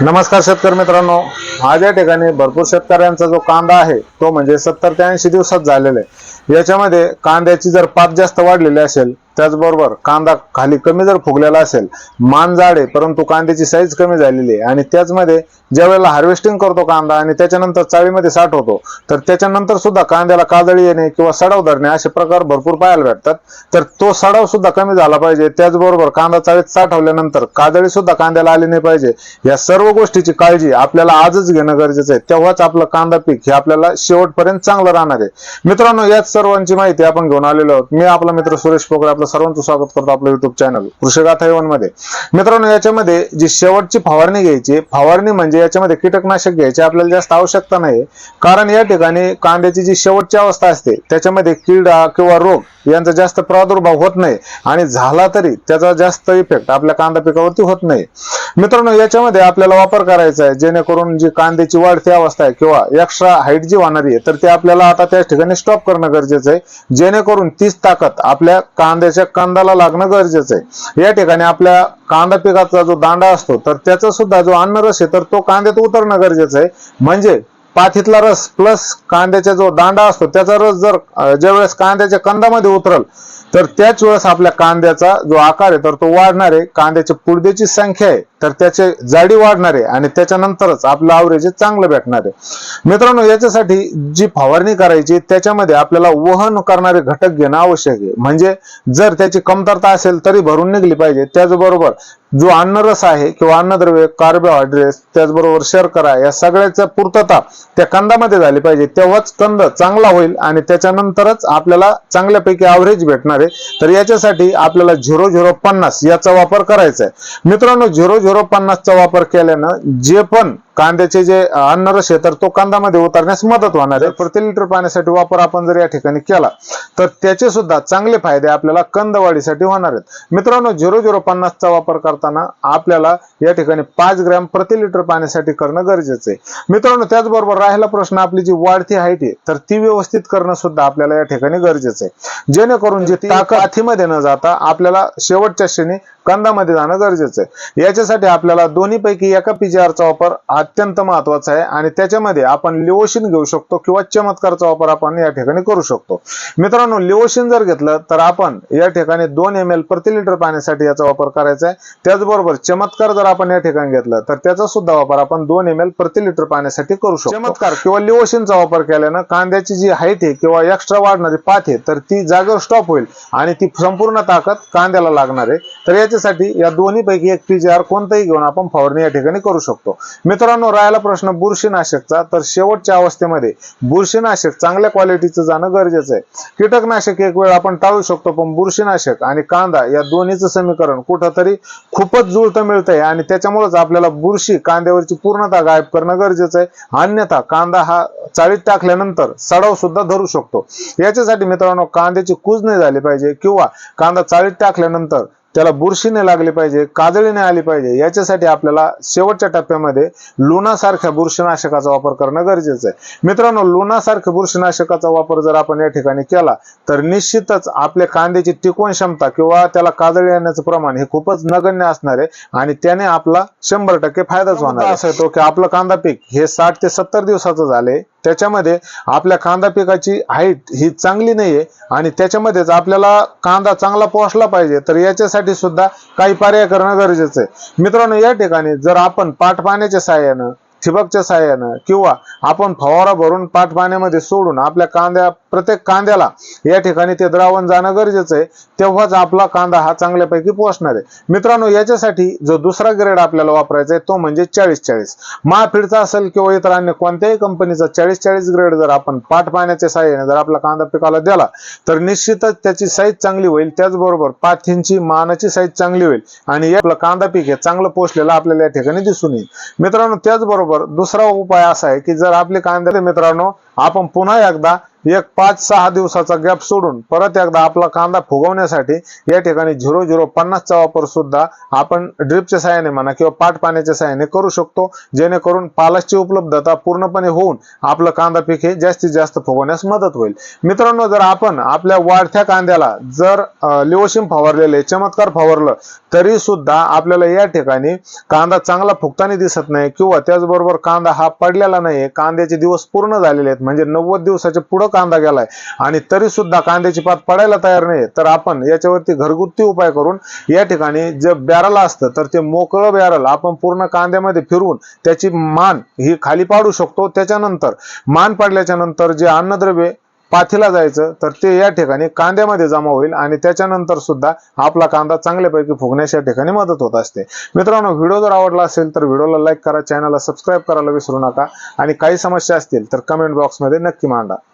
नमस्कार शेतकरी मित्रांनो. आज या ठिकाणी भरपूर शेतकऱ्यांचा जो कांदा आहे तो म्हणजे सत्तर ते ऐंशी दिवसात झालेला आहे. याच्यामध्ये कांद्याची जर पात जास्त वाढलेली असेल त्याचबरोबर कांदा खाली कमी जर फुगलेला असेल मान जाड आहे परंतु कांद्याची साईज कमी झालेली आहे. आणि त्याचमध्ये ज्या वेळेला हार्वेस्टिंग करतो कांदा आणि त्याच्यानंतर चाळीमध्ये साठ होतो तर त्याच्यानंतर सुद्धा कांद्याला काजळी येणे किंवा सडाव धरणे असे प्रकार भरपूर पाहायला भेटतात. तर तो सडाव सुद्धा कमी झाला पाहिजे. त्याचबरोबर कांदा चाळीत साठवल्यानंतर काजळी सुद्धा कांद्याला आली नाही पाहिजे. या सर्व गोष्टीची काळजी आपल्याला आजच घेणं गरजेचं आहे. तेव्हाच आपलं कांदा पीक हे आपल्याला शेवटपर्यंत चांगलं राहणार आहे. मित्रांनो याच सर्वांची माहिती आपण घेऊन आलेलो आहोत. मी आपला मित्र सुरेश पोकळे आपला सर्वांचं स्वागत करतो आपलं युट्यूब चॅनल कृषीगाथा एवनमध्ये. मित्रांनो याच्यामध्ये जी शेवटची फवारणी घ्यायची फवारणी म्हणजे याच्यामध्ये कीटकनाशक घ्यायची आपल्याला जास्त आवश्यकता नाही कारण या ठिकाणी कांद्याची जी शेवटची अवस्था असते त्याच्यामध्ये किडा किंवा रोग यांचा जास्त प्रादुर्भाव होत नाही आणि झाला तरी त्याचा जास्त इफेक्ट आपल्या कांदा पिकावरती होत नाही. मित्रांनो याच्यामध्ये आपल्याला वापर करायचा आहे जेणेकरून जी कांद्याची वाढती अवस्था आहे किंवा एक्स्ट्रा हाईट जी होणारी आहे तर ते आपल्याला आता त्या ठिकाणी स्टॉप करणं गरजेचं आहे. जेणेकरून तीच ताकद आपल्या कांद्याच्या कांदाला लागणं गरजेचं आहे. या ठिकाणी आपल्या कांदा पिकाचा जो दांडा असतो तर त्याचा सुद्धा जो अन्नरस आहे तर तो कांद्यात उतरणं गरजेचं आहे. म्हणजे पाथीतला रस प्लस कांद्याचा जो दांडा असतो त्याचा रस जर ज्यावेळेस कांद्याच्या कंदामध्ये उतरल तर त्याच वेळेस आपल्या कांद्याचा जो आकार आहे तर तो वाढणार आहे. कांद्याच्या पुडद्याची संख्या आहे तर त्याचे जाडी वाढणार आहे आणि त्याच्यानंतरच आपलं आवरेज चांगलं भेटणार आहे. मित्रांनो याच्यासाठी जी फवारणी करायची त्याच्यामध्ये आपल्याला वहन करणारे घटक घेणं आवश्यक आहे. म्हणजे जर त्याची कमतरता असेल तरी भरून निघली पाहिजे. त्याचबरोबर जो अन्नरस आहे किंवा अन्नद्रव्य कार्बोहायड्रेट्स त्याचबरोबर शर्करा या सगळ्याच्या पूर्तता त्या कंदामध्ये झाली पाहिजे. तेव्हाच कंद चांगला होईल आणि त्याच्यानंतरच आपल्याला चांगल्यापैकी ॲव्हरेज भेटणार आहे. तर याच्यासाठी आपल्याला झिरो झिरो पन्नास याचा वापर करायचा आहे. मित्रांनो झिरो झिरो पन्नासचा वापर केल्यानं जे पण कांद्याचे जे अन्नरस आहे तर तो कांदामध्ये उतरण्यास मदत होणार आहे. प्रति लिटर पाण्यासाठी वापर आपण जर या ठिकाणी केला तर त्याचे सुद्धा चांगले फायदे आपल्याला कंदवाढीसाठी होणार आहेत. मित्रांनो झिरो झिरो पन्नासचा वापर करताना आपल्याला या ठिकाणी पाच ग्रॅम प्रति लिटर पाण्यासाठी करणं गरजेचं आहे. मित्रांनो त्याचबरोबर राहिला प्रश्न आपली जी वाढती हाईट आहे तर ती व्यवस्थित करणं सुद्धा आपल्याला या ठिकाणी गरजेचं आहे. जेणेकरून जी ताकद हातीमध्ये न जाता आपल्याला शेवटच्या श्रेणी कंदामध्ये जाणं गरजेचं आहे. याच्यासाठी आपल्याला दोन्ही पैकी एका पीजीआरचा वापर अत्यंत महत्त्वाचा आहे आणि त्याच्यामध्ये आपण लिओशिन घेऊ शकतो किंवा चमत्कारचा वापर आपण या ठिकाणी करू शकतो. मित्रांनो लिओशिन जर घेतलं तर आपण या ठिकाणी दोन एम एल प्रति लिटर पाण्यासाठी याचा वापर करायचा आहे. त्याचबरोबर चमत्कार जर आपण या ठिकाणी घेतलं तर त्याचा सुद्धा वापर आपण दोन एम एल प्रति लिटर पाण्यासाठी करू शकतो. चमत्कार. किंवा लिओशिनचा वापर केल्यानं कांद्याची जी हाईट आहे किंवा एक्स्ट्रा वाढणारी पाथ आहे तर ती जागेवर स्टॉप होईल आणि ती संपूर्ण ताकद कांद्याला लागणार आहे. तर याच्यासाठी या दोन्ही पैकी एक पीजीआर कोणताही घेऊन आपण फवारणी या ठिकाणी करू शकतो. मित्रांनो राहिला प्रश्न बुरशीनाशकचा. तर शेवटच्या अवस्थेमध्ये बुरशीनाशक चांगल्या क्वालिटीचं जाणं गरजेचं आहे. कीटकनाशक एक वेळ आपण टाळू शकतो पण बुरशीनाशक आणि कांदा या दोन्हीचं समीकरण कुठंतरी खूपच जुळतं मिळतंय आणि त्याच्यामुळेच आपल्याला बुरशी कांद्यावरची पूर्णता गायब करणं गरजेचं आहे. अन्यथा कांदा हा चाळीत टाकल्यानंतर सडाव सुद्धा धरू शकतो. याच्यासाठी मित्रांनो कांद्याची कूज नाही झाली पाहिजे किंवा कांदा चाळीत टाकल्यानंतर त्याला बुरशी नाही लागली पाहिजे काजळी नाही आली पाहिजे याच्यासाठी आपल्याला शेवटच्या टप्प्यामध्ये लुणासारख्या बुरशीनाशकाचा वापर करणं गरजेचं आहे मित्रांनो लुणासारख्या बुरशीनाशकाचा वापर जर आपण या ठिकाणी केला तर निश्चितच आपल्या कांद्याची टिकवण क्षमता किंवा त्याला काजळी येण्याचं प्रमाण हे खूपच नगण्य असणार आहे आणि त्याने आपला शंभर टक्के फायदाच होणार. असं येतो की आपलं कांदा पीक हे साठ ते सत्तर दिवसाचं झाले त्याच्यामध्ये आपल्या कांदा पिकाची हाईट ही चांगली नाहीये आणि त्याच्यामध्येच आपल्याला कांदा चांगला पोहोचला पाहिजे तर याच्यासाठी सुद्धा काही पर्याय करणं गरजेचं आहे. मित्रांनो या ठिकाणी जर आपण पाठपाण्याच्या साह्यानं ठिबकच्या साह्यानं किंवा आपण फवारा भरून पाठ पाण्यामध्ये सोडून आपल्या कांद्या प्रत्येक कांद्याला या ठिकाणी ते द्रावण जाणं गरजेचं आहे तेव्हाच आपला कांदा हा चांगल्यापैकी पोहोचणार आहे. मित्रांनो याच्यासाठी जो दुसरा ग्रेड आपल्याला वापरायचा आहे तो म्हणजे चाळीस चाळीस महाफिडचा असेल किंवा इतर अन्य कोणत्याही कंपनीचा चाळीस चाळीस ग्रेड जर आपण पाठ पाण्याच्या साह्याने जर आपला कांदा पिकाला दिला तर निश्चितच त्याची साईज चांगली होईल. त्याचबरोबर पाथींची मानाची साईज चांगली होईल आणि आपलं कांदा पीक हे चांगलं पोचलेलं आपल्याला या ठिकाणी दिसून येईल. मित्रांनो त्याचबरोबर दुसरा उपाय असा आहे की जर आपले कांदे मित्रांनो आपण पुन्हा एकदा एक पाच सहा दिवसाचा गॅप सोडून परत एकदा आपला कांदा फुगवण्यासाठी या ठिकाणी झिरो झिरो पन्नासचा वापर सुद्धा आपण ड्रिपच्या सहाय्याने म्हणा किंवा पाट पाण्याच्या सहाय्याने करू शकतो जेणेकरून पालाची उपलब्धता पूर्णपणे होऊन आपलं कांदा पीक हे जास्तीत जास्त फुगवण्यास मदत होईल. मित्रांनो जर आपण आपल्या वाढत्या कांद्याला जर लिओशिम फवारलेले चमत्कार फवारलं तरी सुद्धा आपल्याला या ठिकाणी कांदा चांगला फुगताना दिसत नाही किंवा त्याचबरोबर कांदा हा पडलेला नाही कांद्याचे दिवस पूर्ण झालेले आहेत. म्हणजे नव्वद दिवसाच्या पुढं कांदा गेलाय. आणि तरी सुद्धा कांद्याची पात पडायला तयार नाही तर आपण याच्यावरती घरगुती उपाय करून या ठिकाणी जे बॅरल असतं तर ते मोकळं बॅरल आपण पूर्ण कांद्यामध्ये फिरवून त्याची मान ही खाली पाडू शकतो. त्याच्यानंतर मान पाडल्याच्या नंतर जे अन्नद्रव्य पाथीला जायचं तर ते या ठिकाणी कांद्यामध्ये जमा होईल आणि त्याच्यानंतर सुद्धा आपला कांदा चांगल्यापैकी फुगण्यास या ठिकाणी मदत होत असते. मित्रांनो व्हिडिओ जर आवडला असेल तर व्हिडिओला लाईक करा चॅनलला सबस्क्राईब करायला विसरू नका. आणि काही समस्या असतील तर कमेंट बॉक्समध्ये नक्की मांडा.